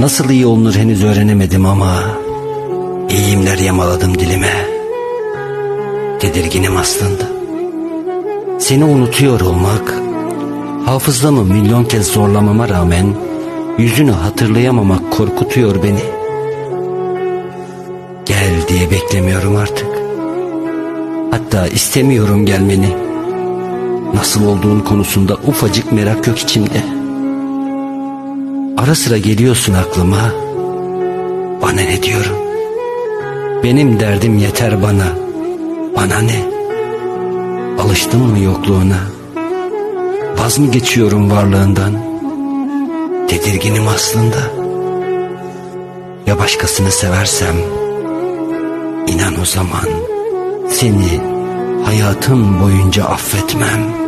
Nasıl iyi olunur henüz öğrenemedim ama iyimler yamaladım dilime. Tedirginim aslında. Seni unutuyor olmak, hafızamı milyon kez zorlamama rağmen yüzünü hatırlayamamak korkutuyor beni. Gel diye beklemiyorum artık. Hatta istemiyorum gelmeni. Nasıl olduğun konusunda ufacık merak yok içimde. Ara sıra geliyorsun aklıma. Bana ne diyorum? Benim derdim yeter bana. Bana ne? Alıştım mı yokluğuna? Vaz mı geçiyorum varlığından? Tedirginim aslında. Ya başkasını seversem? İnan o zaman seni hayatım boyunca affetmem.